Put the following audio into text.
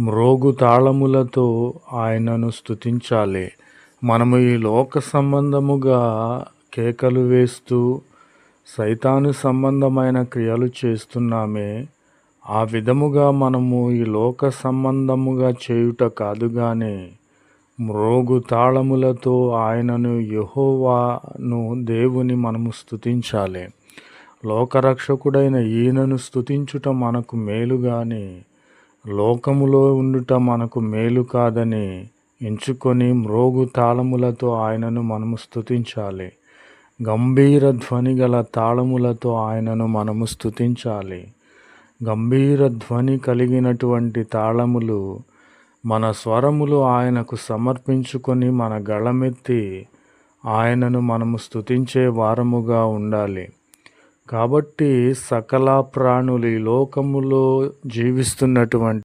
మ్రోగు తాళములతో ఆయనను స్థుతించాలి మనము ఈ లోక సంబంధముగా కేకలు వేస్తూ సైతాను సంబంధమైన క్రియలు చేస్తున్నామే. ఆ విధముగా మనము ఈ లోక సంబంధముగా చేయుట కాదు కానీ మ్రోగు తాళములతో ఆయనను యెహోవాను దేవుని మనము స్థుతించాలి లోకరక్షకుడైన ఈయనను స్థుతించుట మనకు మేలు కానీ లోకములో ఉండుట మనకు మేలు కాదని ఎంచుకొని మ్రోగు తాళములతో ఆయనను మనము స్థుతించాలి గంభీర ధ్వని గల తాళములతో ఆయనను మనము స్థుతించాలి గంభీర ధ్వని కలిగినటువంటి తాళములు మన స్వరములు ఆయనకు సమర్పించుకొని మన గళమెత్తి ఆయనను మనము స్థుతించే వారముగా ఉండాలి. కాబట్టి సకల ప్రాణులు ఈ లోకములో జీవిస్తున్నటువంటి